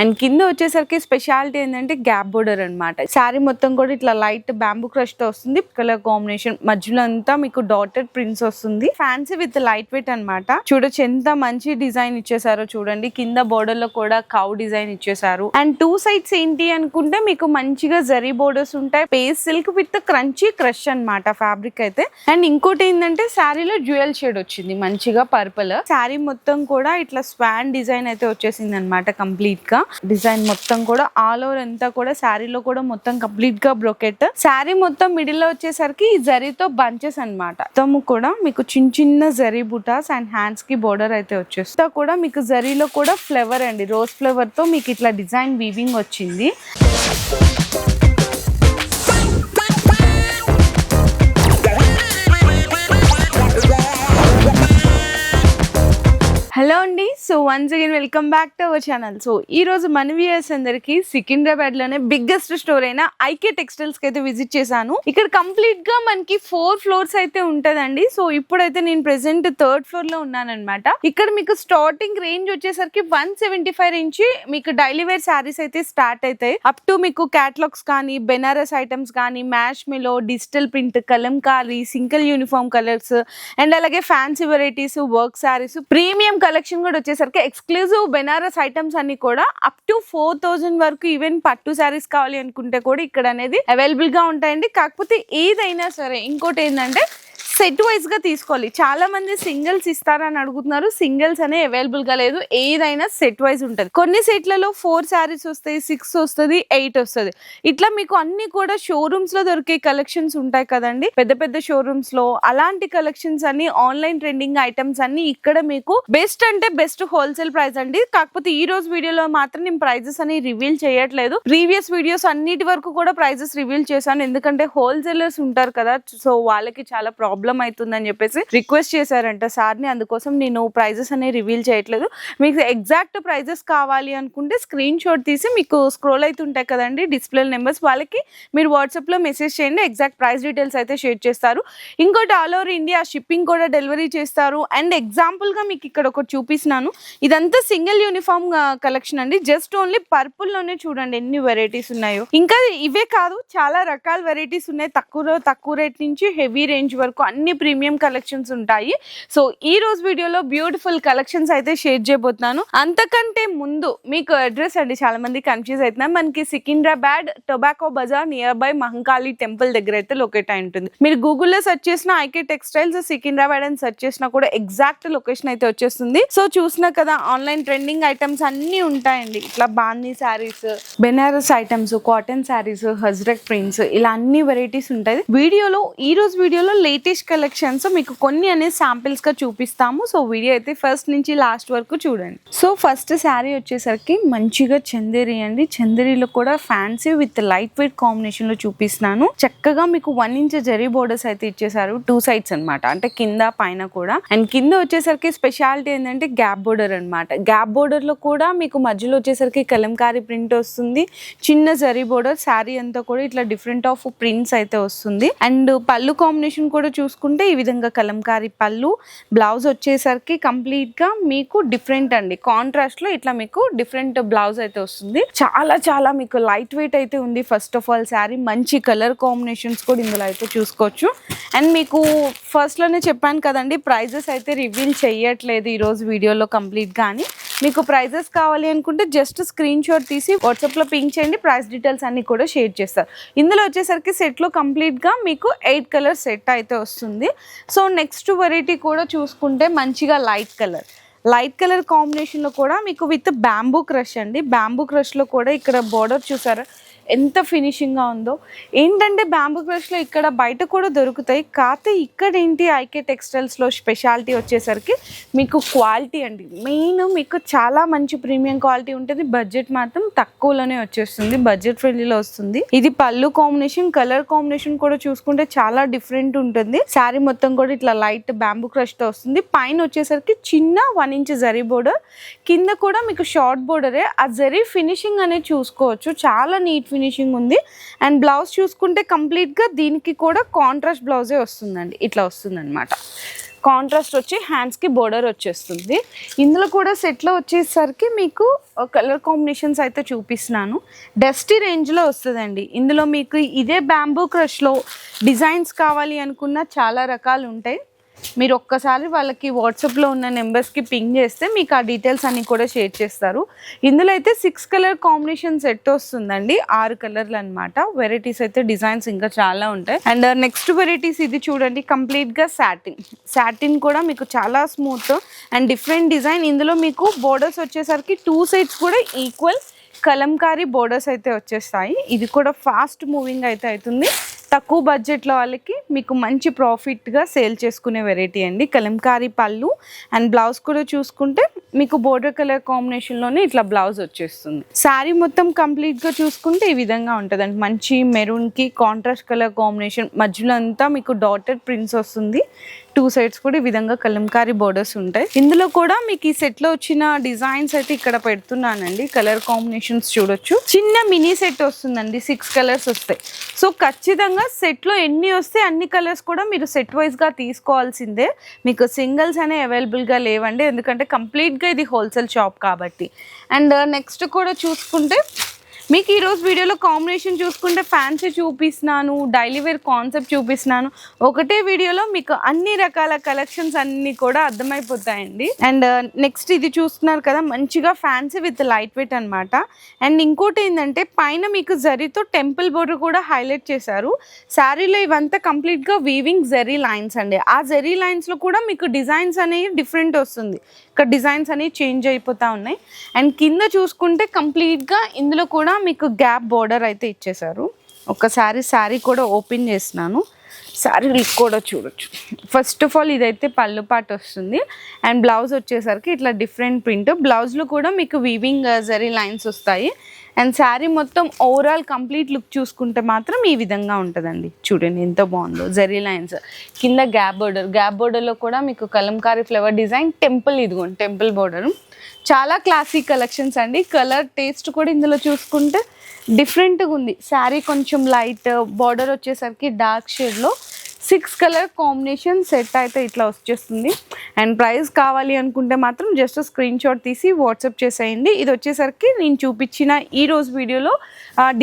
And కింద వచ్చేసరికి speciality ఏంటంటే గ్యాప్ బోర్డర్ అన్నమాట. శారీ మొత్తం కూడా ఇట్లా లైట్ బ్యాంబూ క్రష్తో వస్తుంది. కలర్ కాంబినేషన్ మధ్యలో అంతా మీకు డాటెడ్ ప్రింట్స్ వస్తుంది. ఫ్యాన్సీ విత్ లైట్ వెయిట్ అన్నమాట. చూడొచ్చు ఎంత మంచి డిజైన్ ఇచ్చేసారో చూడండి. కింద బోర్డర్లో కూడా కౌ డిజైన్ ఇచ్చేసారు. అండ్ టూ సైడ్స్ ఏంటి అనుకుంటే మీకు మంచిగా జరీ బోర్డర్స్ ఉంటాయి. Pace silk with crunchy crush అన్నమాట ఫ్యాబ్రిక్ అయితే. అండ్ ఇంకోటి ఏంటంటే శారీలో జ్యువెల్ షేడ్ వచ్చింది. మంచిగా పర్పుల్ శారీ మొత్తం కూడా ఇట్లా స్వాన్ డిజైన్ అయితే వచ్చేసింది అనమాట కంప్లీట్గా. డిజైన్ మొత్తం కూడా ఆల్ ఓవర్ అంతా కూడా శారీలో కూడా మొత్తం కంప్లీట్గా బ్రొకెట్. శారీ మొత్తం మిడిల్లో వచ్చేసరికి ఈ జరీతో బంచెస్ అన్నమాట. మొత్తము కూడా మీకు చిన్న చిన్న జరీ బుటాస్ అండ్ హ్యాండ్స్కి బోర్డర్ అయితే వచ్చేస్తా కూడా మీకు జరీలో కూడా ఫ్లేవర్ అండి. రోజ్ ఫ్లేవర్తో మీకు ఇట్లా డిజైన్ వీవింగ్ వచ్చింది. హలో అండి. So once again welcome back to our channel so ఈ రోజు మన వ్యూయర్స్ అందరికి సికింద్రాబాద్లోనే బిగ్గెస్ట్ స్టోర్ అయిన ఐకే టెక్స్టైల్స్కి అయితే విజిట్ చేశాను. ఇక్కడ కంప్లీట్గా మనకి ఫోర్ ఫ్లోర్స్ అయితే ఉంటదండి. సో ఇప్పుడైతే నేను ప్రెసెంట్ థర్డ్ ఫ్లోర్లో ఉన్నానన్నమాట. ఇక్కడ మీకు స్టార్టింగ్ రేంజ్ వచ్చేసరికి వన్ సెవెంటీ ఫైవ్ నుంచి మీకు డైలీ వేర్ శారీస్ అయితే స్టార్ట్ అవుతాయి. అప్ టు మీకు క్యాటలాగ్స్ కానీ బెనారస్ ఐటమ్స్ కానీ మ్యాష్ మిలో digital print Kalamkari single uniform colours and అలాగే fancy varieties work sarees premium collection కూడా వచ్చేసరికి ఎక్స్క్లూజివ్ బెనారస్ ఐటమ్స్ అన్ని కూడా అప్ టు ఫోర్ థౌజండ్ వరకు ఈవెన్ పట్టు శారీస్ కావాలి అనుకుంటే కూడా ఇక్కడ అనేది అవైలబుల్గా ఉంటాయండి. కాకపోతే ఏదైనా సరే ఇంకోటి ఏంటంటే సెట్ వైజ్గా తీసుకోవాలి. చాలా మంది సింగిల్స్ ఇస్తారని అడుగుతున్నారు. సింగిల్స్ అనే అవైలబుల్గా లేదు. ఏదైనా సెట్ వైజ్ ఉంటుంది. కొన్ని సెట్లలో ఫోర్ శారీస్ వస్తాయి సిక్స్ వస్తుంది ఎయిట్ వస్తుంది. ఇట్లా మీకు అన్ని కూడా షోరూమ్స్లో దొరికే కలెక్షన్స్ ఉంటాయి కదండి. పెద్ద పెద్ద షోరూమ్స్లో అలాంటి కలెక్షన్స్ అన్ని ఆన్లైన్ ట్రెండింగ్ ఐటమ్స్ అన్ని ఇక్కడ మీకు బెస్ట్ అంటే బెస్ట్ హోల్సేల్ ప్రైస్ అండి. కాకపోతే ఈ రోజు వీడియోలో మాత్రం నేను ప్రైజెస్ అని రివీల్ చేయట్లేదు. ప్రీవియస్ వీడియోస్ అన్నిటి వరకు కూడా ప్రైజెస్ రివీల్ చేశాను. ఎందుకంటే హోల్సేలర్స్ ఉంటారు కదా సో వాళ్ళకి చాలా ప్రాబ్లం అవుతుందని చెప్పేసి రిక్వెస్ట్ చేశారంట. సార్ని అందుకోసం నేను ప్రైజెస్ అనేవి రివీల్ చేయట్లేదు. మీకు ఎగ్జాక్ట్ ప్రైజెస్ కావాలి అనుకుంటే స్క్రీన్ షాట్ తీసి మీకు స్క్రోల్ అవుతుంటాయి కదండి డిస్ప్లే నెంబర్స్. వాళ్ళకి మీరు వాట్సాప్లో మెసేజ్ చేయండి. ఎగ్జాక్ట్ ప్రైస్ డీటెయిల్స్ అయితే షేర్ చేస్తారు. ఇంకోటి ఆల్ ఓవర్ ఇండియా షిప్పింగ్ కూడా డెలివరీ చేస్తారు. అండ్ ఎగ్జాంపుల్గా మీకు ఇక్కడ ఒకటి చూపిస్తున్నాను. ఇదంతా సింగిల్ యూనిఫామ్ కలెక్షన్ అండి. జస్ట్ ఓన్లీ పర్పుల్లోనే చూడండి ఎన్ని వెరైటీస్ ఉన్నాయో. ఇంకా ఇవే కాదు చాలా రకాల వెరైటీస్ ఉన్నాయి. తక్కువ తక్కువ రేట్ నుంచి హెవీ రేంజ్ వరకు అన్ని ప్రీమియం కలెక్షన్స్ ఉంటాయి. సో ఈ రోజు వీడియోలో బ్యూటిఫుల్ కలెక్షన్స్ అయితే షేర్ చేయబోతున్నాను. అంతకంటే ముందు మీకు అడ్రస్ అండి చాలా మంది కన్ఫ్యూజ్ అవుతున్నారు మనకి Secunderabad tobacco bazaar near by Mahankali temple దగ్గర అయితే లొకేట్ అయి ఉంటుంది. మీరు గూగుల్లో సెర్చ్ చేసిన ఐకే టెక్స్టైల్స్ సికింద్రాబాద్ అని సెర్చ్ చేసినా కూడా ఎగ్జాక్ట్ లొకేషన్ అయితే వచ్చేస్తుంది. సో చూసినా కదా ఆన్లైన్ ట్రెండింగ్ ఐటమ్స్ అన్ని ఉంటాయండి. ఇట్లా బాందీ sarees Banaras items cotton sarees Ajrakh prints ఇలా అన్ని వెరైటీస్ ఉంటాయి. వీడియోలో ఈ రోజు వీడియోలో లేటెస్ట్ కలెక్షన్స్ మీకు కొన్ని అనేది శాంపిల్స్గా చూపిస్తాము. సో వీడియో అయితే ఫస్ట్ నుంచి లాస్ట్ వరకు చూడండి. సో ఫస్ట్ శారీ వచ్చేసరికి మంచిగా చందేరి అండి. చందేరిలో కూడా ఫ్యాన్సీ విత్ లైట్ వెయిట్ కాంబినేషన్లో చూపిస్తున్నాను. చక్కగా మీకు వన్ ఇంచ్ జరీ బోర్డర్స్ అయితే ఇచ్చేసారు టూ సైడ్స్ అన్నమాట. అంటే కింద పైన కూడా. అండ్ కింద వచ్చేసరికి స్పెషాలిటీ ఏంటంటే గ్యాప్ బోర్డర్ అన్నమాట. గ్యాప్ బోర్డర్లో కూడా మీకు మధ్యలో వచ్చేసరికి కలంకారీ ప్రింట్ వస్తుంది. చిన్న జరీ బోర్డర్ శారీ అంతా కూడా ఇట్లా డిఫరెంట్ ఆఫ్ ప్రింట్స్ అయితే వస్తుంది. అండ్ పళ్ళు కాంబినేషన్ కూడా చూసుకుంటే ఈ విధంగా కలంకారీ పళ్ళు బ్లౌజ్ వచ్చేసరికి కంప్లీట్గా మీకు డిఫరెంట్ అండి. కాంట్రాస్ట్లో ఇట్లా మీకు డిఫరెంట్ బ్లౌజ్ అయితే వస్తుంది. చాలా చాలా మీకు లైట్ వెయిట్ అయితే ఉంది. ఫస్ట్ ఆఫ్ ఆల్ శారీ మంచి కలర్ కాంబినేషన్స్ కూడా ఇందులో అయితే చూసుకోవచ్చు. అండ్ మీకు ఫస్ట్లోనే చెప్పాను కదండి ప్రైజెస్ అయితే రివీల్ చేయట్లేదు ఈ రోజు వీడియోలో కంప్లీట్ కానీ మీకు ప్రైజెస్ కావాలి అనుకుంటే జస్ట్ స్క్రీన్ షాట్ తీసి వాట్సాప్లో పింక్ చేయండి. ప్రైస్ డీటెయిల్స్ అన్నీ కూడా షేర్ చేస్తారు ఇందులో వచ్చేసరికి సెట్లో కంప్లీట్గా మీకు ఎయిట్ కలర్ సెట్ అయితే వస్తుంది. సో నెక్స్ట్ వెరైటీ కూడా చూసుకుంటే మంచిగా లైట్ కలర్ లైట్ కలర్ కాంబినేషన్లో కూడా మీకు విత్ బ్యాంబూ క్రష్ అండి. బ్యాంబూ క్రష్లో కూడా ఇక్కడ బార్డర్ చూసారా? ఎంత ఫినిషింగ్గా ఉందో. ఏంటంటే బ్యాంబూ క్రష్లో ఇక్కడ బయట కూడా దొరుకుతాయి. కాకపోతే ఇక్కడ ఏంటి ఐకే టెక్స్టైల్స్లో స్పెషాలిటీ వచ్చేసరికి మీకు క్వాలిటీ అండి. మెయిన్ మీకు చాలా మంచి ప్రీమియం క్వాలిటీ ఉంటుంది. బడ్జెట్ మాత్రం తక్కువలోనే వచ్చేస్తుంది. బడ్జెట్ ఫ్రెండ్లీలో వస్తుంది. ఇది పళ్ళు కాంబినేషన్ కలర్ కాంబినేషన్ కూడా చూసుకుంటే చాలా డిఫరెంట్ ఉంటుంది. శారీ మొత్తం కూడా ఇట్లా లైట్ బ్యాంబూ క్రష్తో వస్తుంది. పైన వచ్చేసరికి చిన్న వన్ ఇంచ్ జరీ బోర్డర్ కింద కూడా మీకు షార్ట్ బోర్డరే ఆ జరీ ఫినిషింగ్ అనేది చూసుకోవచ్చు. చాలా నీట్ ఫినిషింగ్ ఉంది. అండ్ బ్లౌజ్ చూసుకుంటే కంప్లీట్గా దీనికి కూడా కాంట్రాస్ట్ బ్లౌజే వస్తుందండి. ఇట్లా వస్తుందన్నమాట. కాంట్రాస్ట్ వచ్చి హ్యాండ్స్కి బోర్డర్ వచ్చేస్తుంది. ఇందులో కూడా సెట్లో వచ్చేసరికి మీకు కలర్ కాంబినేషన్స్ అయితే చూపిస్తున్నాను. డస్టీ రేంజ్లో వస్తుందండి. ఇందులో మీకు ఇదే బ్యాంబూ క్రష్లో డిజైన్స్ కావాలి అనుకున్న చాలా రకాలు ఉంటాయి మీరు ఒక్కసారి వాళ్ళకి వాట్సాప్లో ఉన్న నెంబర్స్కి పింగ్ చేస్తే మీకు ఆ డీటెయిల్స్ అన్నీ కూడా షేర్ చేస్తారు. ఇందులో అయితే సిక్స్ కలర్ కాంబినేషన్ సెట్ వస్తుందండి. ఆరు కలర్లు అనమాట వెరైటీస్ అయితే డిజైన్స్ ఇంకా చాలా ఉంటాయి. అండ్ నెక్స్ట్ వెరైటీస్ ఇది చూడండి. కంప్లీట్గా సాటిన్ సాటిన్ కూడా మీకు చాలా స్మూత్ అండ్ డిఫరెంట్ డిజైన్ ఇందులో మీకు బోర్డర్స్ వచ్చేసరికి టూ సైడ్స్ కూడా ఈక్వల్ కలంకారీ బోర్డర్స్ అయితే వచ్చేస్తాయి. ఇది కూడా ఫాస్ట్ మూవింగ్ అయితే అవుతుంది. తక్కువ బడ్జెట్లో వాళ్ళకి మీకు మంచి ప్రాఫిట్గా సేల్ చేసుకునే వెరైటీ అండి. కలంకారీ పళ్ళు అండ్ బ్లౌజ్ కూడా చూసుకుంటే మీకు బోర్డర్ కలర్ కాంబినేషన్లోనే ఇట్లా బ్లౌజ్ వచ్చేస్తుంది. శారీ మొత్తం కంప్లీట్గా చూసుకుంటే ఈ విధంగా ఉంటుంది అండి మంచి మెరూన్కి కాంట్రాస్ట్ కలర్ కాంబినేషన్ మధ్యలో అంతా మీకు డాటెడ్ ప్రింట్స్ వస్తుంది. టూ సైడ్స్ కూడా ఈ విధంగా కలంకారీ బోర్డర్స్ ఉంటాయి. ఇందులో కూడా మీకు ఈ సెట్లో వచ్చిన డిజైన్స్ అయితే ఇక్కడ పెడుతున్నానండి. కలర్ కాంబినేషన్స్ చూడొచ్చు. చిన్న మినీ సెట్ వస్తుందండి. సిక్స్ కలర్స్ వస్తాయి. సో ఖచ్చితంగా సెట్లో ఎన్ని వస్తే అన్ని కలర్స్ కూడా మీరు సెట్ వైజ్గా తీసుకోవాల్సిందే. మీకు సింగిల్స్ అనే అవైలబుల్గా లేవండి. ఎందుకంటే కంప్లీట్గా ఇది హోల్సేల్ షాప్ కాబట్టి. అండ్ నెక్స్ట్ uh, కూడా చూసుకుంటే మీకు ఈరోజు వీడియోలో కాంబినేషన్ చూసుకుంటే ఫ్యాన్సీ చూపిస్తున్నాను డైలీ వేర్ కాన్సెప్ట్ చూపిస్తున్నాను. ఒకటే వీడియోలో మీకు అన్ని రకాల కలెక్షన్స్ అన్నీ కూడా అర్థమైపోతాయండి. అండ్ uh, నెక్స్ట్ ఇది చూస్తున్నారు కదా మంచిగా ఫ్యాన్సీ విత్ లైట్ వెయిట్ అనమాట అండ్ ఇంకోటి ఏంటంటే పైన మీకు జరీతో టెంపుల్ బోర్డర్ కూడా హైలైట్ చేశారు. శారీలో ఇవంతా కంప్లీట్గా వీవింగ్ జరీ లైన్స్ అండి. ఆ జరీ లైన్స్లో కూడా మీకు డిజైన్స్ అనేవి డిఫరెంట్ వస్తుంది. ఇక్కడ డిజైన్స్ అనేవి చేంజ్ అయిపోతూ ఉన్నాయి. అండ్ కింద చూసుకుంటే కంప్లీట్గా ఇందులో కూడా మీకు గ్యాప్ బోర్డర్ అయితే ఇచ్చేసారు ఒకసారి శారీ కూడా ఓపెన్ చేసినాను శారీ లుక్ కూడా చూడొచ్చు. ఫస్ట్ ఆఫ్ ఆల్ ఇదైతే పళ్ళు పాట వస్తుంది. అండ్ బ్లౌజ్ వచ్చేసరికి ఇట్లా డిఫరెంట్ ప్రింట్ బ్లౌజ్లో కూడా మీకు వీవింగ్ జరీ లైన్స్ వస్తాయి. అండ్ శారీ మొత్తం ఓవరాల్ కంప్లీట్ లుక్ చూసుకుంటే మాత్రం ఈ విధంగా ఉంటుందండి. చూడండి ఎంత బాగుందో. జరీ లైన్స్ కింద గ్యాప్ బోర్డర్ గ్యాప్ బోర్డర్లో కూడా మీకు కలంకారీ ఫ్లవర్ డిజైన్ టెంపుల్ ఇదిగోండి టెంపుల్ బోర్డర్ చాలా క్లాసిక్ కలెక్షన్స్ అండి. కలర్ టేస్ట్ కూడా ఇందులో చూసుకుంటే డిఫరెంట్గా ఉంది. శారీ కొంచెం లైట్ బార్డర్ uh, వచ్చేసరికి డార్క్ షేడ్లో సిక్స్ కలర్ కాంబినేషన్ సెట్ అయితే ఇట్లా వచ్చేస్తుంది. అండ్ ప్రైస్ కావాలి అనుకుంటే మాత్రం జస్ట్ స్క్రీన్ షాట్ తీసి వాట్సాప్ చేసేయండి. ఇది వచ్చేసరికి నేను చూపించిన ఈ రోజు వీడియోలో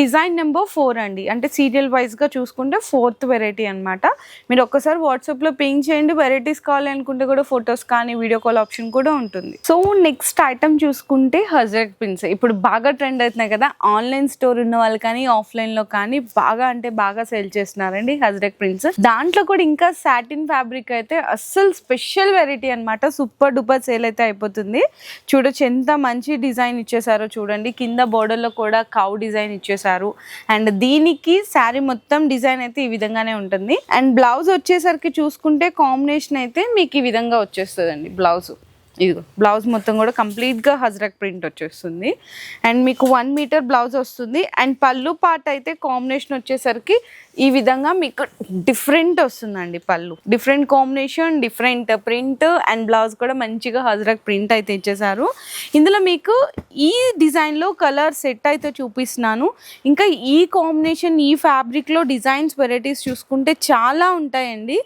డిజైన్ నెంబర్ ఫోర్ అండి. అంటే సీరియల్ వైజ్గా చూసుకుంటే ఫోర్త్ వెరైటీ అనమాట మీరు ఒక్కసారి వాట్సాప్లో పింక్ చేయండి. వెరైటీస్ కావాలి అనుకుంటే కూడా ఫొటోస్ కానీ వీడియో కాల్ ఆప్షన్ కూడా ఉంటుంది. సో నెక్స్ట్ ఐటమ్ చూసుకుంటే హజరట్ పిన్స్. ఇప్పుడు బాగా ట్రెండ్ అవుతున్నాయి కదా. ఆన్లైన్ స్టోర్ ఉన్న వాళ్ళు కానీ ఆఫ్లైన్లో కానీ బాగా అంటే బాగా సేల్ చేస్తున్నారండి హజరట్ ప్రింట్స్ దాంట్లో కూడా ఇంకా సాటిన్ ఫ్యాబ్రిక్ అయితే అస్సలు స్పెషల్ వెరైటీ అనమాట సూపర్ డూపర్ సేల్ అయితే అయిపోతుంది. చూడొచ్చు ఎంత మంచి డిజైన్ ఇచ్చేసారో చూడండి. కింద బోర్డర్లో కూడా కౌ డిజైన్ ఇచ్చేసారు. అండ్ దీనికి శారీ మొత్తం డిజైన్ అయితే ఈ విధంగానే ఉంటుంది. అండ్ బ్లౌజ్ వచ్చేసరికి చూసుకుంటే కాంబినేషన్ అయితే మీకు ఈ విధంగా వచ్చేస్తుందండి బ్లౌజ్ ఇదిగో బ్లౌజ్ మొత్తం కూడా కంప్లీట్గా హజరక్ ప్రింట్ వచ్చేస్తుంది. అండ్ మీకు వన్ మీటర్ బ్లౌజ్ వస్తుంది. అండ్ పళ్ళు పార్ట్ అయితే కాంబినేషన్ వచ్చేసరికి ఈ విధంగా మీకు డిఫరెంట్ వస్తుందండి pallu. Different combination different print and blouse కూడా మంచిగా హజరక్ ప్రింట్ అయితే ఇచ్చేసారు. ఇందులో మీకు ఈ డిజైన్లో కలర్ సెట్ అయితే చూపిస్తున్నాను. ఇంకా ఈ కాంబినేషన్ ఈ ఫ్యాబ్రిక్లో డిజైన్స్ వెరైటీస్ చూసుకుంటే చాలా ఉంటాయండి.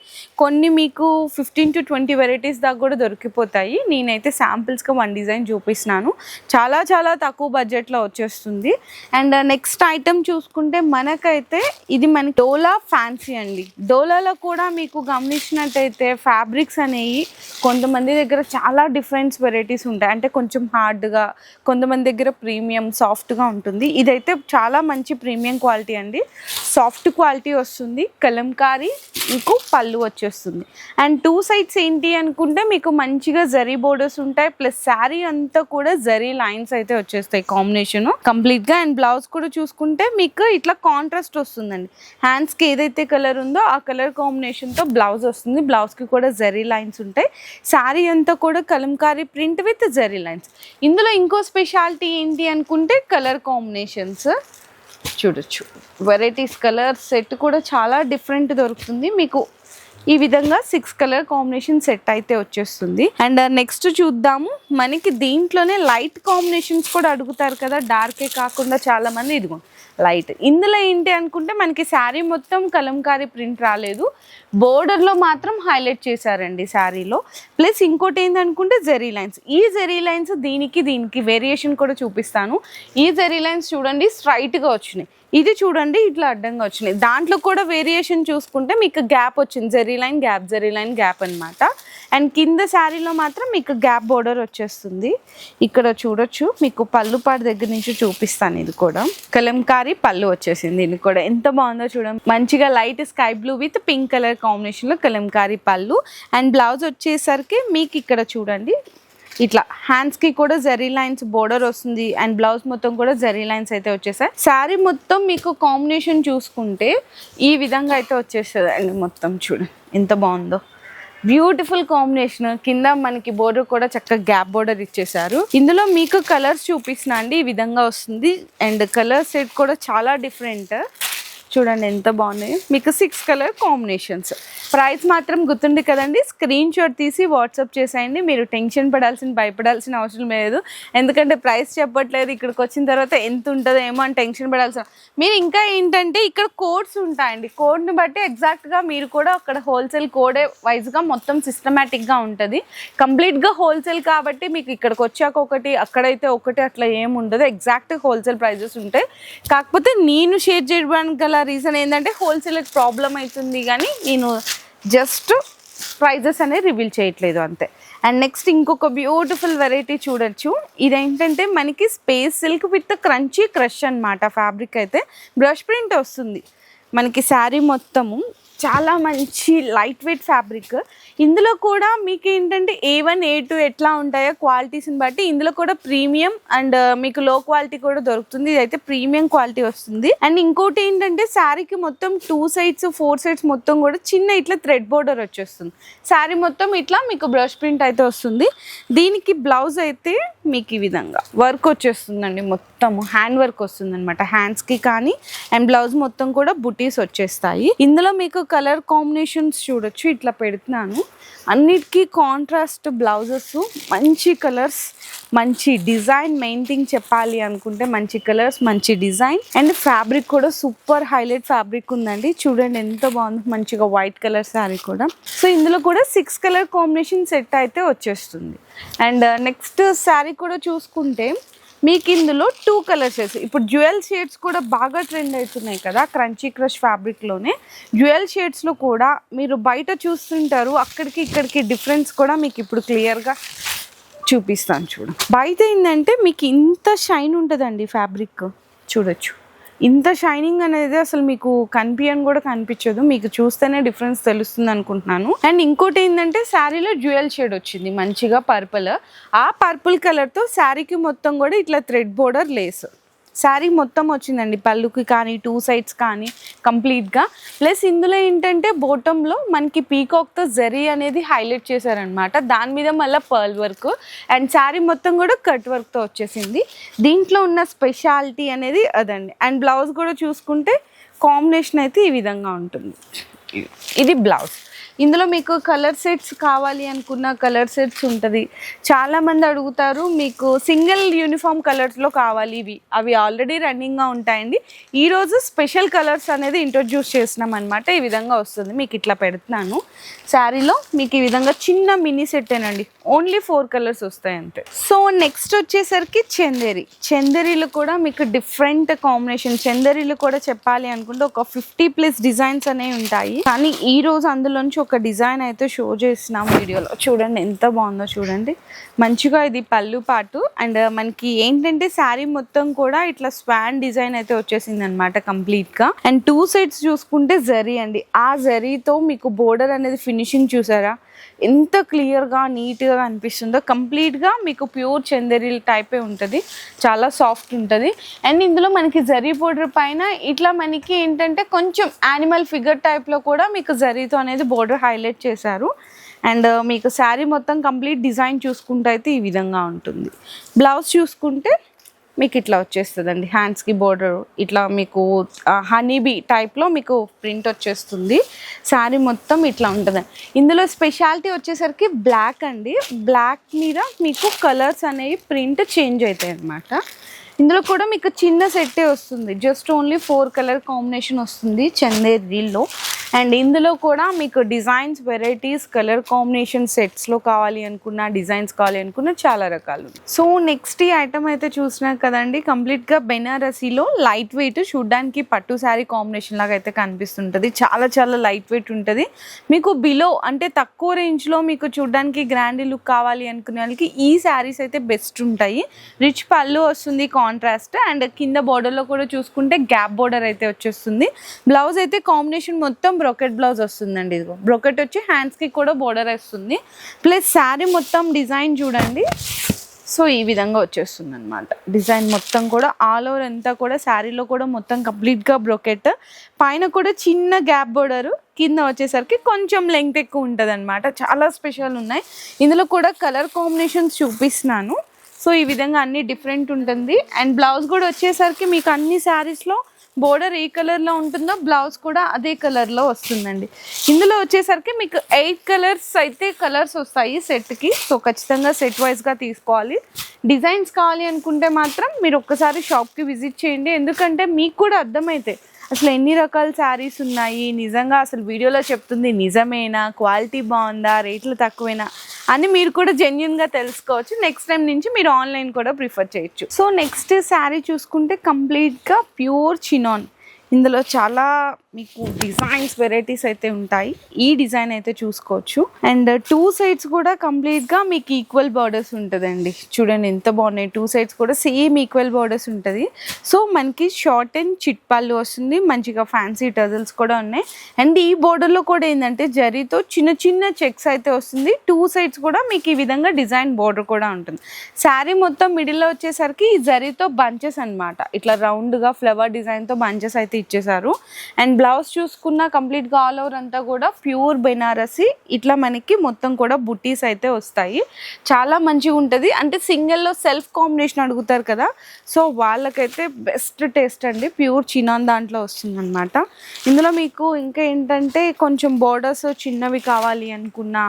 కొన్ని మీకు ఫిఫ్టీన్ టు ట్వంటీ వెరైటీస్ దాకా కూడా దొరికిపోతాయి. నేను నేనైతే శాంపిల్స్గా వన్ డిజైన్ చూపిస్తున్నాను. చాలా చాలా తక్కువ బడ్జెట్లో వచ్చేస్తుంది. అండ్ నెక్స్ట్ ఐటమ్ చూసుకుంటే మనకైతే ఇది మన డోలా ఫ్యాన్సీ అండి. డోలాలో కూడా మీకు గమనించినట్టయితే ఫ్యాబ్రిక్స్ అనేవి కొంతమంది దగ్గర చాలా డిఫరెంట్ వెరైటీస్ ఉంటాయి. అంటే కొంచెం హార్డ్గా కొంతమంది దగ్గర ప్రీమియం సాఫ్ట్గా ఉంటుంది. ఇదైతే చాలా మంచి ప్రీమియం క్వాలిటీ అండి. సాఫ్ట్ క్వాలిటీ వస్తుంది. కలంకారీ మీకు పళ్ళు వచ్చేస్తుంది. అండ్ టూ సైడ్స్ ఏంటి అనుకుంటే మీకు మంచిగా జరీ బోర్డర్స్ ఉంటాయి. ప్లస్ శారీ అంతా కూడా జరీ లైన్స్ అయితే వచ్చేస్తాయి కాంబినేషన్. కంప్లీట్గా అండ్ బ్లౌజ్ కూడా చూసుకుంటే మీకు ఇట్లా కాంట్రాస్ట్ వస్తుందండి. హ్యాండ్స్కి ఏదైతే కలర్ ఉందో ఆ కలర్ కాంబినేషన్తో బ్లౌజ్ వస్తుంది. బ్లౌజ్కి కూడా జరీ లైన్స్ ఉంటాయి. శారీ అంతా కూడా Kalamkari print with zari lines. ఇందులో ఇంకో స్పెషాలిటీ ఏంటి అనుకుంటే కలర్ కాంబినేషన్స్. చూడొచ్చు. వెరైటీస్ కలర్ సెట్ కూడా చాలా డిఫరెంట్ దొరుకుతుంది. మీకు ఈ విధంగా సిక్స్ కలర్ కాంబినేషన్ సెట్ అయితే వచ్చేస్తుంది. అండ్ నెక్స్ట్ చూద్దాము. మనకి దీంట్లోనే లైట్ కాంబినేషన్స్ కూడా అడుగుతారు కదా. డార్కే కాకుండా చాలా మంది ఇదిగో లైట్. ఇందులో ఏంటి అనుకుంటే మనకి శారీ మొత్తం కలంకారీ ప్రింట్ రాలేదు. బోర్డర్లో మాత్రం హైలైట్ చేశారండి శారీలో. ప్లస్ ఇంకోటి ఏంటనుకుంటే జెరీ లైన్స్. ఈ జెరీ లైన్స్ దీనికి దీనికి వేరియేషన్ కూడా చూపిస్తాను. ఈ జెరీ లైన్స్ చూడండి స్ట్రైట్గా వచ్చినాయి. ఇది చూడండి ఇట్లా అడ్డంగా వచ్చినాయి. దాంట్లో కూడా వేరియేషన్ చూసుకుంటే మీకు గ్యాప్ వచ్చింది. Zari line gap zari line gap అనమాట అండ్ కింద శారీలో మాత్రం మీకు గ్యాప్ బోర్డర్ వచ్చేస్తుంది. ఇక్కడ చూడొచ్చు మీకు పళ్ళు పాడు దగ్గర నుంచి చూపిస్తాను ఇది కూడా. కలంకారీ పళ్ళు వచ్చేసింది ఇది కూడా. ఎంత బాగుందో చూడండి. మంచిగా light sky blue with pink colour కాంబినేషన్లో కలంకారీ పళ్ళు. అండ్ బ్లౌజ్ వచ్చేసరికి మీకు ఇక్కడ చూడండి ఇట్లా హ్యాండ్స్కి కూడా జరీ లైన్స్ బోర్డర్ వస్తుంది అండ్ బ్లౌజ్ మొత్తం కూడా జరీ లైన్స్ అయితే వచ్చేసాయి శారీ మొత్తం మీకు కాంబినేషన్ చూసుకుంటే ఈ విధంగా అయితే వచ్చేస్తుంది అండి మొత్తం చూడండి ఎంత బాగుందో. బ్యూటిఫుల్ కాంబినేషన్ కింద మనకి బోర్డర్ కూడా చక్కగా గ్యాప్ బోర్డర్ ఇచ్చేసారు ఇందులో మీకు కలర్స్ చూపిస్తున్నా అండి. ఈ విధంగా వస్తుంది. అండ్ కలర్ సెట్ కూడా చాలా డిఫరెంట్ చూడండి ఎంత బాగున్నాయి. మీకు సిక్స్ కలర్ కాంబినేషన్స్ ప్రైస్ మాత్రం గుర్తుంది కదండి స్క్రీన్ షాట్ తీసి వాట్సాప్ చేసేయండి. మీరు టెన్షన్ పడాల్సిన భయపడాల్సిన అవసరం లేదు. ఎందుకంటే ప్రైస్ చెప్పట్లేదు ఇక్కడికి వచ్చిన తర్వాత ఎంత ఉంటుందో ఏమో అని టెన్షన్ పడాల్సిన మీరు ఇంకా ఏంటంటే ఇక్కడ కోడ్స్ ఉంటాయండి. కోడ్ని బట్టి ఎగ్జాక్ట్గా మీరు కూడా అక్కడ హోల్సేల్ కోడే వైజ్గా మొత్తం సిస్టమేటిక్గా ఉంటుంది. కంప్లీట్గా హోల్సేల్ కాబట్టి మీకు ఇక్కడికి వచ్చాక ఒకటి అక్కడైతే ఒకటి అట్లా ఏమి ఉండదు. ఎగ్జాక్ట్ హోల్సేల్ ప్రైజెస్ ఉంటాయి. కాకపోతే నేను షేర్ చేయడానికి గల రీజన్ ఏంటంటే హోల్సేల్ ప్రాబ్లం అవుతుంది కానీ నేను జస్ట్ ప్రైజెస్ అనేది రివీల్ చేయట్లేదు అంతే. అండ్ నెక్స్ట్ ఇంకొక బ్యూటిఫుల్ వెరైటీ చూడొచ్చు. ఇదేంటంటే మనకి space silk with crunchy crush అనమాట ఫ్యాబ్రిక్ అయితే బ్రష్ ప్రింట్ వస్తుంది. మనకి శారీ మొత్తము చాలా మంచి లైట్ వెయిట్ ఫ్యాబ్రిక్ ఇందులో కూడా మీకు ఏంటంటే ఏ వన్ ఏ టూ ఎట్లా ఉంటాయో క్వాలిటీస్ని బట్టి ఇందులో కూడా ప్రీమియం అండ్ uh, మీకు లో క్వాలిటీ కూడా దొరుకుతుంది. ఇదైతే ప్రీమియం క్వాలిటీ వస్తుంది. అండ్ ఇంకోటి ఏంటంటే శారీకి మొత్తం టూ సైడ్స్ ఫోర్ సైడ్స్ మొత్తం కూడా చిన్న ఇట్లా థ్రెడ్ బోర్డర్ వచ్చేస్తుంది. శారీ మొత్తం ఇట్లా మీకు బ్రష్ ప్రింట్ అయితే వస్తుంది. దీనికి బ్లౌజ్ అయితే మీకు ఈ విధంగా వర్క్ వచ్చేస్తుందండి మొత్తం హ్యాండ్ వర్క్ వస్తుంది అనమాట హ్యాండ్స్కి కానీ అండ్ బ్లౌజ్ మొత్తం కూడా బుటీస్ వచ్చేస్తాయి. ఇందులో మీకు కలర్ కాంబినేషన్స్ చూడొచ్చు ఇట్లా పెడుతున్నాను. అన్నిటికీ కాంట్రాస్ట్ బ్లౌజెస్ మంచి కలర్స్ మంచి డిజైన్ మెయిన్ థింగ్ చెప్పాలి అనుకుంటే మంచి కలర్స్ మంచి డిజైన్ అండ్ ఫ్యాబ్రిక్ కూడా సూపర్ హైలైట్ ఫ్యాబ్రిక్ ఉందండి. చూడండి ఎంత బాగుంది మంచిగా వైట్ కలర్ శారీ కూడా. సో ఇందులో కూడా సిక్స్ కలర్ కాంబినేషన్ సెట్ అయితే వచ్చేస్తుంది. అండ్ నెక్స్ట్ శారీ కూడా చూసుకుంటే మీకు ఇందులో టూ కలర్స్ వేసి ఇప్పుడు జ్యువెల్ షేడ్స్ కూడా బాగా ట్రెండ్ అవుతున్నాయి కదా క్రంచీ క్రష్ ఫ్యాబ్రిక్లోనే జ్యువెల్ షేడ్స్లో కూడా మీరు బయట చూస్తుంటారు అక్కడికి ఇక్కడికి డిఫరెన్స్ కూడా మీకు ఇప్పుడు క్లియర్గా చూపిస్తాను చూడు. బయట ఏంటంటే మీకు ఇంత షైన్ ఉంటుందండి ఫ్యాబ్రిక్ చూడొచ్చు. ఇంత షైనింగ్ అనేది అసలు మీకు కనిపించని కూడా కనిపించదు. మీకు చూస్తేనే డిఫరెన్స్ తెలుస్తుంది అనుకుంటున్నాను. అండ్ ఇంకోటి ఏంటంటే శారీలో జ్యువెల్ షేడ్ వచ్చింది. మంచిగా పర్పుల్. ఆ పర్పుల్ కలర్తో శారీకి మొత్తం కూడా ఇట్లా థ్రెడ్ బోర్డర్ లేస్. శారీ మొత్తం వచ్చిందండి. పళ్ళుకి కానీ టూ సైడ్స్ కానీ కంప్లీట్గా. ప్లస్ ఇందులో ఏంటంటే బోటంలో మనకి పీకాక్తో జరీ అనేది హైలైట్ చేశారనమాట దాని మీద మళ్ళీ పర్ల్ వర్క్. అండ్ శారీ మొత్తం కూడా కట్ వర్క్తో వచ్చేసింది. దీంట్లో ఉన్న స్పెషాలిటీ అనేది అదండి. అండ్ బ్లౌజ్ కూడా చూసుకుంటే కాంబినేషన్ అయితే ఈ విధంగా ఉంటుంది. ఇది బ్లౌజ్. ఇందులో మీకు కలర్ సెట్స్ కావాలి అనుకున్న కలర్ సెట్స్ ఉంటుంది. చాలామంది అడుగుతారు మీకు సింగిల్ యూనిఫామ్ కలర్స్లో కావాలి ఇవి. అవి ఆల్రెడీ రన్నింగ్గా ఉంటాయండి. ఈరోజు స్పెషల్ కలర్స్ అనేది ఇంట్రొడ్యూస్ చేసినాం అనమాట ఈ విధంగా వస్తుంది. మీకు ఇట్లా పెడుతున్నాను. శారీలో మీకు ఈ విధంగా చిన్న మినీ సెట్టేనండి ఓన్లీ ఫోర్ కలర్స్ వస్తాయి అంతే. సో నెక్స్ట్ వచ్చేసరికి చందేరి. చందేరీలు కూడా మీకు డిఫరెంట్ కాంబినేషన్. చందేరీలు కూడా చెప్పాలి అనుకుంటే ఒక ఫిఫ్టీ ప్లస్ డిజైన్స్ అనేవి ఉంటాయి. కానీ ఈ రోజు అందులోంచి ఒక డిజైన్ అయితే షో చేసినాం వీడియోలో. చూడండి ఎంత బాగుందో చూడండి. మంచిగా ఇది పళ్ళు పాటు అండ్ మనకి ఏంటంటే శారీ మొత్తం కూడా ఇట్లా స్వాన్ డిజైన్ అయితే వచ్చేసింది అనమాట కంప్లీట్గా. అండ్ టూ సైడ్స్ చూసుకుంటే జరీ అండి. ఆ జరీతో మీకు బోర్డర్ అనేది ఫినిషింగ్ చూసారా? ఎంత క్లియర్గా నీట్గా అనిపిస్తుందో కంప్లీట్గా మీకు ప్యూర్ చందేరి టైపే ఉంటుంది. చాలా సాఫ్ట్ ఉంటుంది. అండ్ ఇందులో మనకి జరీ బోర్డర్ పైన ఇట్లా మనకి ఏంటంటే కొంచెం యానిమల్ ఫిగర్ టైప్లో కూడా మీకు జరీతో అనేది బోర్డర్ హైలైట్ చేశారు. అండ్ మీకు శారీ మొత్తం కంప్లీట్ డిజైన్ చూసుకుంటే అయితే ఈ విధంగా ఉంటుంది. బ్లౌజ్ చూసుకుంటే మీకు ఇట్లా వచ్చేస్తుందండి హ్యాండ్స్కి బోర్డర్ ఇట్లా మీకు హనీబీ టైప్లో మీకు ప్రింట్ వచ్చేస్తుంది. శారీ మొత్తం ఇట్లా ఉంటుంది. ఇందులో స్పెషాలిటీ వచ్చేసరికి బ్లాక్ అండి. బ్లాక్ మీద మీకు కలర్స్ అనేవి ప్రింట్ చేంజ్ అవుతాయి అన్నమాట ఇందులో కూడా మీకు చిన్న సెట్టే వస్తుంది. Just only four colour combination వస్తుంది చందేరిలో. అండ్ ఇందులో కూడా మీకు డిజైన్స్ వెరైటీస్ కలర్ కాంబినేషన్ సెట్స్లో కావాలి అనుకున్న డిజైన్స్ కావాలి అనుకున్న చాలా రకాలు సో నెక్స్ట్ ఈ ఐటమ్ అయితే చూసినా కదండి కంప్లీట్గా బెనారసీలో లైట్ వెయిట్ చూడ్డానికి పట్టు శారీ కాంబినేషన్ లాగా అయితే కనిపిస్తుంటుంది. చాలా చాలా లైట్ వెయిట్ ఉంటుంది. మీకు బిలో అంటే తక్కువ రేంజ్లో మీకు చూడ్డానికి గ్రాండ్ లుక్ కావాలి అనుకునే వాళ్ళకి ఈ శారీస్ అయితే బెస్ట్ ఉంటాయి. రిచ్ పళ్ళు వస్తుంది కాంట్రాస్ట్ అండ్ కింద బోర్డర్లో కూడా చూసుకుంటే గ్యాప్ బోర్డర్ అయితే వచ్చేస్తుంది. బ్లౌజ్ అయితే కాంబినేషన్ మొత్తం బ్రొకెట్ బ్లౌజ్ వస్తుందండి ఇదిగో. బ్రొకెట్ వచ్చి హ్యాండ్స్కి కూడా బోర్డర్ వస్తుంది. ప్లస్ శారీ మొత్తం డిజైన్ చూడండి. సో ఈ విధంగా వచ్చేస్తుంది అనమాట డిజైన్ మొత్తం కూడా ఆల్ ఓవర్ అంతా కూడా శారీలో కూడా మొత్తం కంప్లీట్గా బ్రొకెట్ పైన కూడా చిన్న గ్యాప్ బోర్డర్ కింద వచ్చేసరికి కొంచెం లెంగ్త్ ఎక్కువ ఉంటుంది అనమాట చాలా స్పెషల్ ఉన్నాయి. ఇందులో కూడా కలర్ కాంబినేషన్స్ చూపిస్తున్నాను. సో ఈ విధంగా అన్ని డిఫరెంట్ ఉంటుంది. అండ్ బ్లౌజ్ కూడా వచ్చేసరికి మీకు అన్ని శారీస్లో బోర్డర్ ఏ కలర్లో ఉంటుందో బ్లౌజ్ కూడా అదే కలర్లో వస్తుందండి. ఇందులో వచ్చేసరికి మీకు ఎయిట్ కలర్స్ అయితే కలర్స్ వస్తాయి సెట్కి సో ఖచ్చితంగా సెట్ వైజ్గా తీసుకోవాలి. డిజైన్స్ కావాలి అనుకుంటే మాత్రం మీరు ఒక్కసారి షాప్కి విజిట్ చేయండి. ఎందుకంటే మీకు కూడా అర్థమైతే అసలు ఎన్ని రకాల శారీస్ ఉన్నాయి? నిజంగా అసలు వీడియోలో చెప్తుంది నిజమేనా? క్వాలిటీ బాగుందా? రేట్లు తక్కువేనా? అని మీరు కూడా జెన్యున్గా తెలుసుకోవచ్చు. నెక్స్ట్ టైం నుంచి మీరు ఆన్లైన్ కూడా ప్రిఫర్ చేయొచ్చు. సో నెక్స్ట్ శారీ చూసుకుంటే కంప్లీట్గా ప్యూర్ చినాన్. ఇందులో చాలా మీకు డిజైన్స్ వెరైటీస్ అయితే ఉంటాయి. ఈ డిజైన్ అయితే చూసుకోవచ్చు. అండ్ టూ సైడ్స్ కూడా కంప్లీట్గా మీకు ఈక్వల్ బార్డర్స్ ఉంటుందండి. చూడండి ఎంత బాగున్నాయి. టూ సైడ్స్ కూడా సేమ్ ఈక్వల్ బార్డర్స్ ఉంటుంది. సో మనకి షార్ట్ అండ్ చిట్ పళ్ళు వస్తుంది. మంచిగా ఫ్యాన్సీ టజల్స్ కూడా ఉన్నాయి. అండ్ ఈ బార్డర్లో కూడా ఏంటంటే జరీతో చిన్న చిన్న చెక్స్ అయితే వస్తుంది. టూ సైడ్స్ కూడా మీకు ఈ విధంగా డిజైన్ బోర్డర్ కూడా ఉంటుంది. శారీ మొత్తం మిడిల్లో వచ్చేసరికి ఈ జరీతో బంచెస్ అన్నమాట. ఇట్లా రౌండ్గా ఫ్లవర్ డిజైన్తో బంచెస్ అయితే ఇచ్చేసారు. అండ్ బ్లౌజ్ చూసుకున్న కంప్లీట్గా ఆల్ ఓవర్ అంతా కూడా ప్యూర్ బెనారసి. ఇట్లా మనకి మొత్తం కూడా బుట్టీస్ అయితే వస్తాయి. చాలా మంచిగా ఉంటుంది. అంటే సింగిల్లో సెల్ఫ్ కాంబినేషన్ అడుగుతారు కదా. సో వాళ్ళకైతే బెస్ట్ టేస్ట్ అండి. ప్యూర్ చినాన్ దాంట్లో వస్తుంది అనమాట ఇందులో మీకు ఇంకా ఏంటంటే కొంచెం బోర్డర్స్ చిన్నవి కావాలి అనుకున్నా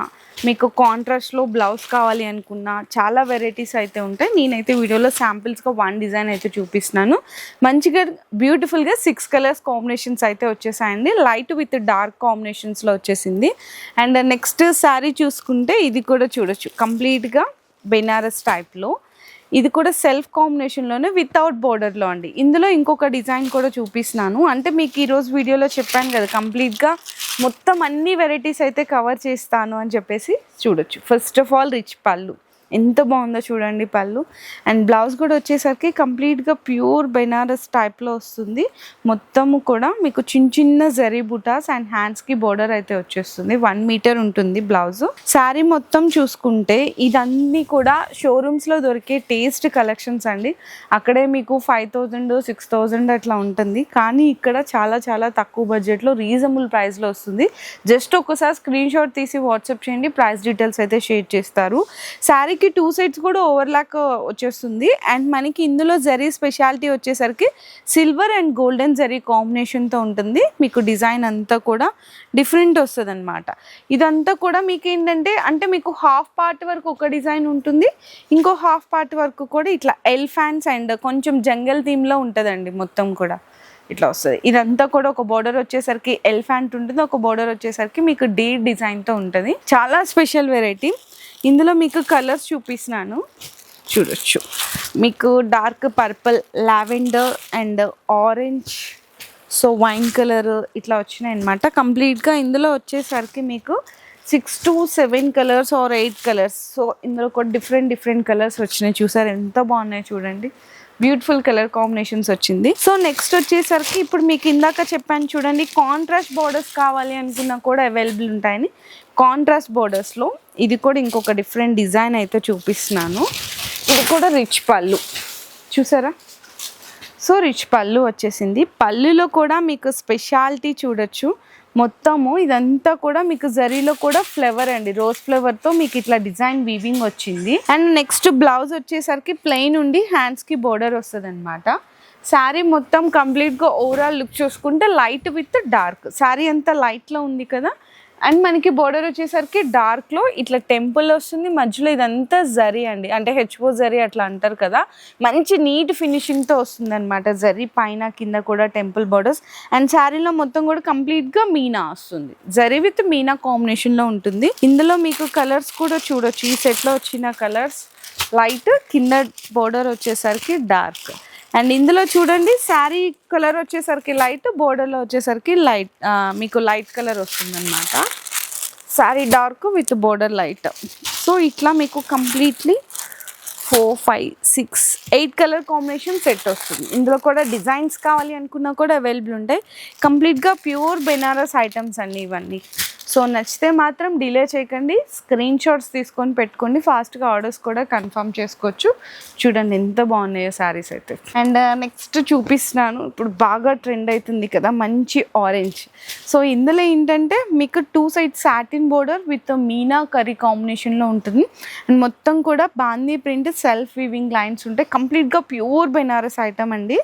మీకు కాంట్రాస్ట్లో బ్లౌజ్ కావాలి అనుకున్నా చాలా వెరైటీస్ అయితే ఉంటాయి. నేనైతే వీడియోలో శాంపిల్స్గా వన్ డిజైన్ అయితే చూపిస్తున్నాను. మంచిగా బ్యూటిఫుల్గా సిక్స్ కలర్స్ కాంబినేషన్స్ అయితే వచ్చేసాయండి. లైట్ విత్ డార్క్ కాంబినేషన్స్లో వచ్చేసింది. అండ్ నెక్స్ట్ శారీ చూసుకుంటే ఇది కూడా చూడొచ్చు. కంప్లీట్గా బెనారస్ టైప్లో ఇది కూడా సెల్ఫ్ కాంబినేషన్లోనే వితౌట్ బోర్డర్లో అండి. ఇందులో ఇంకొక డిజైన్ కూడా చూపిస్తున్నాను. అంటే మీకు ఈరోజు వీడియోలో చెప్పాను కదా కంప్లీట్గా మొత్తం అన్ని వెరైటీస్ అయితే కవర్ చేస్తాను అని చెప్పేసి చూడొచ్చు. ఫస్ట్ ఆఫ్ ఆల్ రిచ్ పళ్ళు ఎంత బాగుందో చూడండి పళ్ళు. అండ్ బ్లౌజ్ కూడా వచ్చేసరికి కంప్లీట్గా ప్యూర్ బెనారస్ టైప్లో వస్తుంది. మొత్తము కూడా మీకు చిన్న చిన్న జరీ బుటాస్ అండ్ హ్యాండ్స్కి బోర్డర్ అయితే వచ్చేస్తుంది. వన్ మీటర్ ఉంటుంది బ్లౌజ్ శారీ మొత్తం చూసుకుంటే ఇదన్నీ కూడా షోరూమ్స్లో దొరికే టేస్ట్ కలెక్షన్స్ అండి. అక్కడే మీకు ఫైవ్ థౌజండ్ సిక్స్ థౌజండ్ అట్లా ఉంటుంది. కానీ ఇక్కడ చాలా చాలా తక్కువ బడ్జెట్లో రీజనబుల్ ప్రైస్లో వస్తుంది. జస్ట్ ఒకసారి స్క్రీన్ షాట్ తీసి వాట్సాప్ చేయండి. ప్రైస్ డీటెయిల్స్ అయితే షేర్ చేస్తారు. మనకి టూ సైడ్స్ కూడా ఓవర్లాక్ uh, వచ్చేస్తుంది. అండ్ మనకి ఇందులో జరీ స్పెషాలిటీ వచ్చేసరికి సిల్వర్ అండ్ గోల్డెన్ జరీ కాంబినేషన్తో ఉంటుంది. మీకు డిజైన్ అంతా కూడా డిఫరెంట్ వస్తుంది అనమాట ఇదంతా కూడా మీకు ఏంటంటే అంటే మీకు హాఫ్ పార్ట్ వరకు ఒక డిజైన్ ఉంటుంది. ఇంకో హాఫ్ పార్ట్ వరకు కూడా ఇట్లా ఎల్ ఫ్యాన్స్ అండ్ కొంచెం జంగల్ థీమ్లో ఉంటుందండి మొత్తం కూడా. ఇట్లా వస్తుంది. ఇదంతా కూడా ఒక బోర్డర్ వచ్చేసరికి ఎలిఫెంట్ ఉంటుంది. ఒక బోర్డర్ వచ్చేసరికి మీకు డీ డిజైన్తో ఉంటుంది. చాలా స్పెషల్ వెరైటీ ఇందులో మీకు కలర్స్ చూపిస్తున్నాను. చూడొచ్చు. మీకు dark purple lavender and orange so wine colour ఇట్లా వచ్చినాయి అనమాట కంప్లీట్గా ఇందులో వచ్చేసరికి మీకు six to seven colours or eight colours so ఇందులో కూడా డిఫరెంట్ డిఫరెంట్ కలర్స్ వచ్చినాయి. చూసారు? ఎంత బాగున్నాయి చూడండి. బ్యూటిఫుల్ కలర్ కాంబినేషన్స్ వచ్చింది. సో నెక్స్ట్ వచ్చేసరికి ఇప్పుడు మీకు ఇందాక చెప్పాను చూడండి కాంట్రాస్ట్ బార్డర్స్ కావాలి అనుకున్నా కూడా అవైలబుల్ ఉంటాయని. కాంట్రాస్ట్ బోర్డర్స్లో ఇది కూడా ఇంకొక డిఫరెంట్ డిజైన్ అయితే చూపిస్తున్నాను. ఇది కూడా రిచ్ పళ్ళు. చూసారా? సో రిచ్ పళ్ళు వచ్చేసింది. పళ్ళులో కూడా మీకు స్పెషాలిటీ చూడొచ్చు. మొత్తము ఇదంతా కూడా మీకు జరీలో కూడా ఫ్లేవర్ అండి. రోజ్ ఫ్లేవర్తో మీకు ఇట్లా డిజైన్ వీవింగ్ వచ్చింది. అండ్ నెక్స్ట్ బ్లౌజ్ వచ్చేసరికి ప్లెయిన్ ఉండి హ్యాండ్స్కి బోర్డర్ వస్తుంది అనమాట శారీ మొత్తం కంప్లీట్గా ఓవరాల్ లుక్ చూసుకుంటే లైట్ విత్ డార్క్ శారీ అంతా లైట్లో ఉంది కదా? అండ్ మనకి బోర్డర్ వచ్చేసరికి డార్క్లో ఇట్లా టెంపుల్ వస్తుంది మధ్యలో ఇదంతా జరీ అండి. అంటే హెచ్ఓ జరీ అట్లా అంటారు కదా. మంచి నీట్ ఫినిషింగ్తో వస్తుంది అనమాట జరీ. పైన కింద కూడా టెంపుల్ బోర్డర్స్ అండ్ శారీలో మొత్తం కూడా కంప్లీట్గా మీనా వస్తుంది. జరీ విత్ మీనా కాంబినేషన్లో ఉంటుంది. ఇందులో మీకు కలర్స్ కూడా చూడొచ్చు. ఈ సెట్లో వచ్చిన కలర్స్ లైట్ కింద బోర్డర్ వచ్చేసరికి డార్క్ అండ్ ఇందులో చూడండి శారీ కలర్ వచ్చేసరికి లైట్ బోర్డర్లో వచ్చేసరికి లైట్ మీకు లైట్ కలర్ వస్తుంది అనమాట saree dark with border light. So ఇట్లా మీకు completely four five six eight colour combination set వస్తుంది. ఇందులో కూడా డిజైన్స్ కావాలి అనుకున్నా కూడా అవైలబుల్ ఉంటాయి. కంప్లీట్గా ప్యూర్ బెనారస్ ఐటమ్స్ అండి ఇవన్నీ. సో నచ్చితే మాత్రం డిలే చేయకండి. స్క్రీన్ షాట్స్ తీసుకొని పెట్టుకోండి. ఫాస్ట్గా ఆర్డర్స్ కూడా కన్ఫర్మ్ చేసుకోవచ్చు. చూడండి ఎంత బాగున్నాయో శారీస్ అయితే. అండ్ నెక్స్ట్ uh, చూపిస్తున్నాను. ఇప్పుడు బాగా ట్రెండ్ అవుతుంది కదా మంచి ఆరెంజ్ సో ఇందులో ఏంటంటే మీకు two side satin border with meenakari కాంబినేషన్లో ఉంటుంది. అండ్ మొత్తం కూడా బాందీ ప్రింట్ సెల్ఫ్ వీవింగ్ లైన్స్ ఉంటాయి కంప్లీట్గా ప్యూర్ బెనారస్ ఐటమ్ అండి.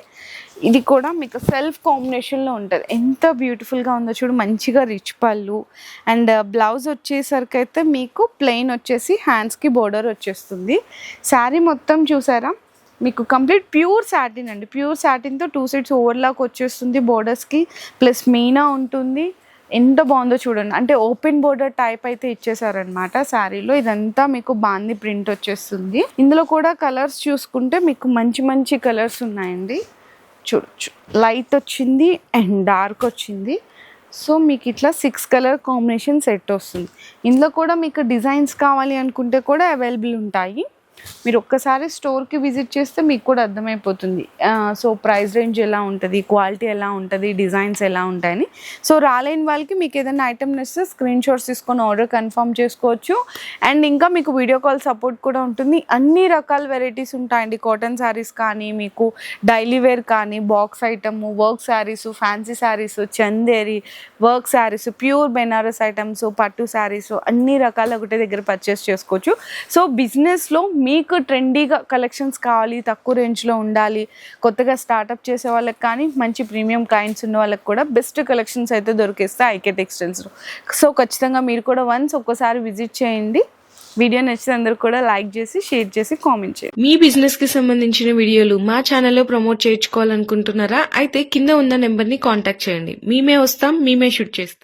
ఇది కూడా మీకు సెల్ఫ్ కాంబినేషన్లో ఉంటుంది. ఎంత బ్యూటిఫుల్గా ఉందో చూడు మంచిగా రిచ్ పళ్ళు అండ్ బ్లౌజ్ uh, వచ్చేసరికి అయితే మీకు ప్లెయిన్ వచ్చేసి హ్యాండ్స్కి బోర్డర్ వచ్చేస్తుంది. శారీ మొత్తం చూసారా? మీకు కంప్లీట్ ప్యూర్ సాటిన్ అండి. ప్యూర్ సాటిన్తో టూ సైడ్స్ ఓవర్లాక్ వచ్చేస్తుంది బోర్డర్స్కి ప్లస్ మీనా ఉంటుంది. ఎంత బాగుందో చూడండి. అంటే ఓపెన్ బోర్డర్ టైప్ అయితే ఇచ్చేసారనమాట శారీలో. ఇదంతా మీకు బాంది ప్రింట్ వచ్చేస్తుంది. ఇందులో కూడా కలర్స్ చూసుకుంటే మీకు మంచి మంచి కలర్స్ ఉన్నాయండి. చూడొచ్చు. లైట్ వచ్చింది అండ్ డార్క్ వచ్చింది. సో మీకు ఇట్లా సిక్స్ కలర్ కాంబినేషన్ సెట్ వస్తుంది. ఇందులో కూడా మీకు డిజైన్స్ కావాలి అనుకుంటే కూడా అవైలబుల్ ఉంటాయి. మీరు ఒక్కసారి స్టోర్కి విజిట్ చేస్తే మీకు కూడా అర్థమైపోతుంది. సో ప్రైస్ రేంజ్ ఎలా ఉంటుంది క్వాలిటీ ఎలా ఉంటుంది డిజైన్స్ ఎలా ఉంటాయని. సో రాలేని వాళ్ళకి మీకు ఏదైనా ఐటమ్ నచ్చితే స్క్రీన్ షాట్స్ తీసుకొని ఆర్డర్ కన్ఫర్మ్ చేసుకోవచ్చు. అండ్ ఇంకా మీకు వీడియో కాల్ సపోర్ట్ కూడా ఉంటుంది. అన్ని రకాల వెరైటీస్ ఉంటాయండి. కాటన్ శారీస్ కానీ మీకు డైలీ వేర్ కానీ box item work sarees fancy sarees Chanderi work sarees pure Banaras items పట్టు శారీస్ అన్ని రకాల ఒకటే దగ్గర పర్చేస్ చేసుకోవచ్చు. సో బిజినెస్లో మీ మీకు ట్రెండీగా కలెక్షన్స్ కావాలి తక్కువ రేంజ్లో ఉండాలి కొత్తగా స్టార్ట్అప్ చేసే వాళ్ళకి కానీ మంచి ప్రీమియం క్లయింట్స్ ఉన్న వాళ్ళకి కూడా బెస్ట్ కలెక్షన్స్ అయితే దొరికేస్తాయి ఐకే టెక్స్టైల్స్లో సో ఖచ్చితంగా మీరు కూడా వన్స్ ఒక్కసారి విజిట్ చేయండి. వీడియో నచ్చితే అందరూ కూడా లైక్ చేసి షేర్ చేసి కామెంట్ చేయండి. మీ బిజినెస్కి సంబంధించిన వీడియోలు మా ఛానల్లో ప్రమోట్ చేయించుకోవాలనుకుంటున్నారా? అయితే కింద ఉన్న నెంబర్ని కాంటాక్ట్ చేయండి. మేమే వస్తాం మేమే షూట్ చేస్తాం.